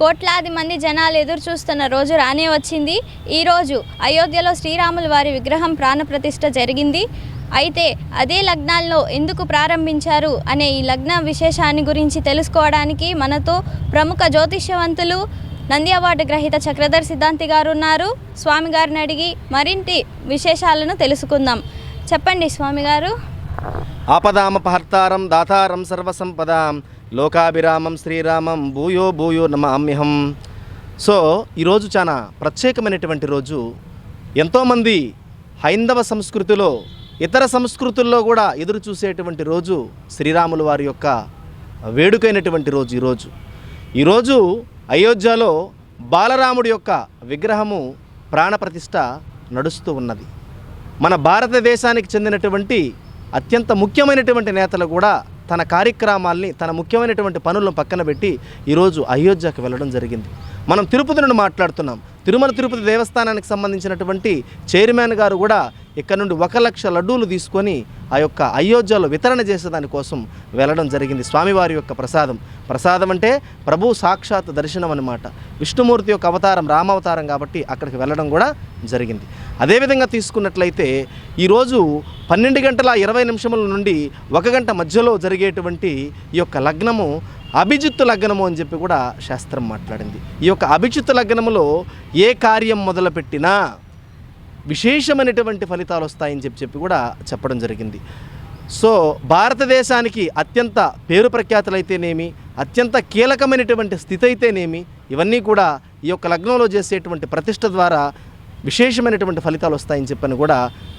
కోట్లాది మంది జనాలు ఎదురు చూస్తున్న రోజు రానే వచ్చింది. ఈరోజు అయోధ్యలో శ్రీరాములు వారి విగ్రహం ప్రాణప్రతిష్ఠ జరిగింది. అయితే అదే లగ్నాల్లో ఎందుకు ప్రారంభించారు అనే ఈ లగ్న విశేషాన్ని గురించి తెలుసుకోవడానికి మనతో ప్రముఖ జ్యోతిష్యవంతులు నంది అవార్డు గ్రహీత చక్రధర్ సిద్ధాంతి గారు ఉన్నారు. స్వామి గారిని అడిగి మరింటి విశేషాలను తెలుసుకుందాం. చెప్పండి స్వామి గారు. ఆపదామపహర్తారం దాతారం సర్వసంపదాం. లోకాభిరామం శ్రీరామం భూయో భూయో నమామ్యహం. సో ఈరోజు చాలా ప్రత్యేకమైనటువంటి రోజు. ఎంతోమంది హైందవ సంస్కృతిలో ఇతర సంస్కృతుల్లో కూడా ఎదురు చూసేటువంటి రోజు శ్రీరాములు వారి యొక్క వేడుకైనటువంటి రోజు ఈరోజు ఈరోజు అయోధ్యలో బాలరాముడి యొక్క విగ్రహము ప్రాణప్రతిష్ట నడుస్తూ ఉన్నది. మన భారతదేశానికి చెందినటువంటి అత్యంత ముఖ్యమైనటువంటి నేతలు కూడా తన కార్యక్రమాల్ని తన ముఖ్యమైనటువంటి పనులను పక్కన పెట్టి ఈరోజు అయోధ్యకు వెళ్ళడం జరిగింది. మనం తిరుపతి నుండి మాట్లాడుతున్నాం. తిరుమల తిరుపతి దేవస్థానానికి సంబంధించినటువంటి చైర్మన్ గారు కూడా ఇక్కడ నుండి ఒక లక్ష లడ్డూలు తీసుకొని ఆ యొక్క అయోధ్యలో వితరణ చేసేదానికోసం వెళ్ళడం జరిగింది స్వామివారి యొక్క ప్రసాదం. ప్రసాదం అంటే ప్రభు సాక్షాత్ దర్శనం అనమాట విష్ణుమూర్తి యొక్క అవతారం రామావతారం కాబట్టి అక్కడికి వెళ్ళడం కూడా జరిగింది. అదేవిధంగా తీసుకున్నట్లయితే ఈరోజు పన్నెండు గంటల ఇరవై నిమిషముల నుండి ఒక గంట మధ్యలో జరిగేటువంటి ఈ యొక్క లగ్నము అభిజిత్తు లగ్నము అని చెప్పి కూడా శాస్త్రం మాట్లాడింది. ఈ యొక్క అభిజిత్తు లగ్నములో ఏ కార్యం మొదలుపెట్టినా విశేషమైనటువంటి ఫలితాలు వస్తాయని చెప్పి చెప్పి కూడా చెప్పడం జరిగింది. సో భారతదేశానికి అత్యంత పేరు ప్రఖ్యాతులైతేనేమి అత్యంత కీలకమైనటువంటి స్థితి అయితేనేమి ఇవన్నీ కూడా ఈ యొక్క లగ్నంలో చేసేటువంటి ప్రతిష్ట ద్వారా విశేషమైనటువంటి ఫలితాలు వస్తాయని చెప్పని కూడా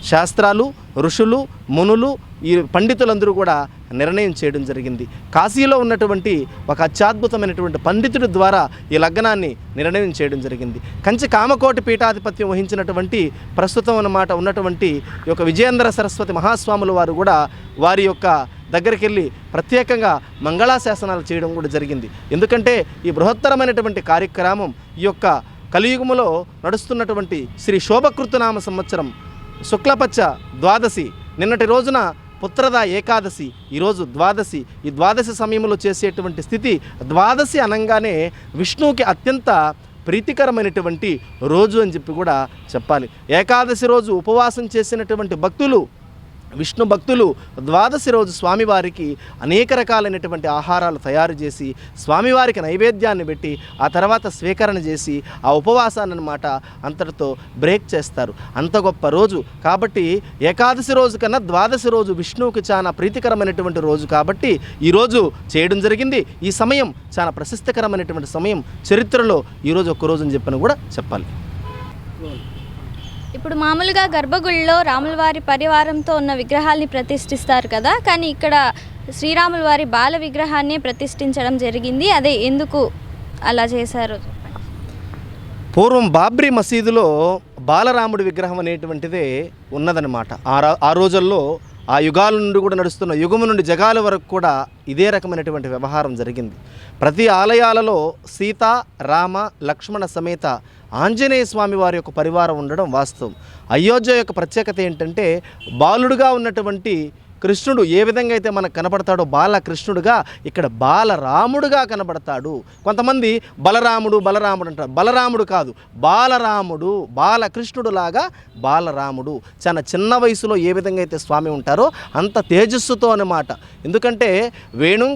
శాస్త్రాలు ఋషులు మునులు ఈ పండితులందరూ కూడా నిర్ణయం చేయడం జరిగింది. కాశీలో ఉన్నటువంటి ఒక అత్యద్భుతమైనటువంటి పండితుడి ద్వారా ఈ లగ్నాన్ని నిర్ణయం చేయడం జరిగింది. కంచి కామకోటి పీఠాధిపత్యం వహించినటువంటి ప్రస్తుతం అన్నమాట ఉన్నటువంటి ఈ యొక్క విజయేంద్ర సరస్వతి మహాస్వాముల వారు కూడా వారి యొక్క దగ్గరికి వెళ్ళి ప్రత్యేకంగా మంగళాశాసనాలు చేయడం కూడా జరిగింది. ఎందుకంటే ఈ బృహత్తరమైనటువంటి కార్యక్రమం ఈ యొక్క కలియుగములో నడుస్తున్నటువంటి శ్రీ శోభకృతునామ సంవత్సరం శుక్లపచ్చ ద్వాదశి. నిన్నటి రోజున పుత్రద ఏకాదశి ఈరోజు ద్వాదశి. ఈ ద్వాదశి సమయంలో చేసేటువంటి స్థితి ద్వాదశి అనగానే విష్ణువుకి అత్యంత ప్రీతికరమైనటువంటి రోజు అని చెప్పి కూడా చెప్పాలి. ఏకాదశి రోజు ఉపవాసం చేసినటువంటి భక్తులు విష్ణు భక్తులు ద్వాదశి రోజు స్వామివారికి అనేక రకాలైనటువంటి ఆహారాలు తయారు చేసి స్వామివారికి నైవేద్యాన్ని పెట్టి ఆ తర్వాత స్వీకరణ చేసి ఆ ఉపవాసాన్ని అనమాట అంతటితో బ్రేక్ చేస్తారు. అంత గొప్ప రోజు కాబట్టి ఏకాదశి రోజు కన్నా ద్వాదశి రోజు విష్ణువుకి చాలా ప్రీతికరమైనటువంటి రోజు కాబట్టి ఈరోజు చేయడం జరిగింది. ఈ సమయం చాలా ప్రశస్తకరమైనటువంటి సమయం చరిత్రలో ఈరోజు ఒక్క రోజు అని చెప్పని కూడా చెప్పాలి. ఇప్పుడు మామూలుగా గర్భగుడిలో రాముల వారి పరివారంతో ఉన్న విగ్రహాల్ని ప్రతిష్ఠిస్తారు కదా కానీ ఇక్కడ శ్రీరాముల వారి బాల విగ్రహాన్ని ప్రతిష్ఠించడం జరిగింది. అదే ఎందుకు అలా చేశారు? పూర్వం బాబ్రీ మసీదులో బాలరాముడి విగ్రహం అనేటువంటిదే ఉన్నదనమాట ఆ ఆ రోజుల్లో ఆ యుగాల నుండి కూడా నడుస్తున్న యుగము నుండి జగాల వరకు కూడా ఇదే రకమైనటువంటి వ్యవహారం జరిగింది. ప్రతి ఆలయాలలో సీత రామ లక్ష్మణ సమేత ఆంజనేయ స్వామి వారి యొక్క పరివారం ఉండడం వాస్తవం. అయోధ్య యొక్క ప్రత్యేకత ఏంటంటే బాలుడుగా ఉన్నటువంటి కృష్ణుడు ఏ విధంగా అయితే మనకు కనబడతాడో బాలకృష్ణుడుగా ఇక్కడ బాలరాముడుగా కనబడతాడు. కొంతమంది బలరాముడు బలరాముడు అంటారు. బలరాముడు కాదు బాలరాముడు బాలకృష్ణుడు లాగా బాలరాముడు. చాలా చిన్న వయసులో ఏ విధంగా అయితే స్వామి ఉంటారో అంత తేజస్సుతో అనమాట ఎందుకంటే వేణుం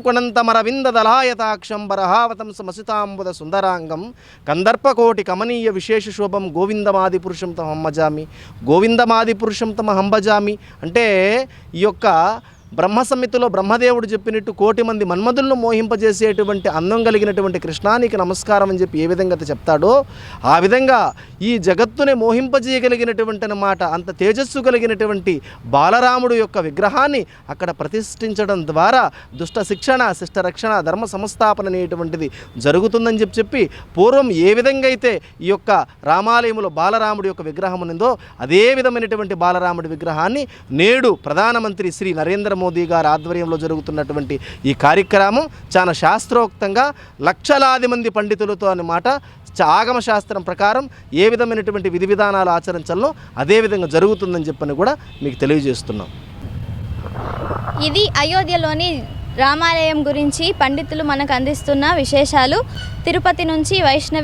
దళాయతాక్షం బరహావతం సమసితాంబుద సుందరాంగం కందర్పకోటి కమనీయ విశేష శోభం గోవిందమాది పురుషం తమ హంబజామి గోవిందమాది పురుషం తమ హంబజామి అంటే ఈ యొక్క కూడా బ్రహ్మ సమితిలో బ్రహ్మదేవుడు చెప్పినట్టు కోటి మంది మన్మధులను మోహింపజేసేటువంటి అందం కలిగినటువంటి కృష్ణానికి నమస్కారం అని చెప్పి ఏ విధంగా అయితే చెప్తాడో ఆ విధంగా ఈ జగత్తుని మోహింపజేయగలిగినటువంటి అన్నమాట అంత తేజస్సు కలిగినటువంటి బాలరాముడు యొక్క విగ్రహాన్ని అక్కడ ప్రతిష్ఠించడం ద్వారా దుష్ట శిక్షణ శిష్ట రక్షణ ధర్మ సంస్థాపన అనేటువంటిది జరుగుతుందని చెప్పి చెప్పి పూర్వం ఏ విధంగా అయితే ఈ యొక్క రామాలయంలో బాలరాముడి యొక్క విగ్రహం ఉందో అదే విధమైనటువంటి బాలరాముడి విగ్రహాన్ని నేడు ప్రధానమంత్రి శ్రీ నరేంద్ర మోదీ మోదీ గారి ఆధ్వర్యంలో జరుగుతున్నటువంటి ఈ కార్యక్రమం చాలా శాస్త్రోక్తంగా లక్షలాది మంది పండితులతో అన్నమాట ఆగమశాస్త్రం ఆగమ శాస్త్రం ప్రకారం ఏ విధమైనటువంటి విధి విధానాలు ఆచరించాలో అదే విధంగా జరుగుతుందని చెప్పని కూడా మీకు తెలియజేస్తున్నాం. ఇది అయోధ్యలోని రామాలయం గురించి పండితులు మనకు అందిస్తున్న విశేషాలు. తిరుపతి నుంచి వైష్ణవి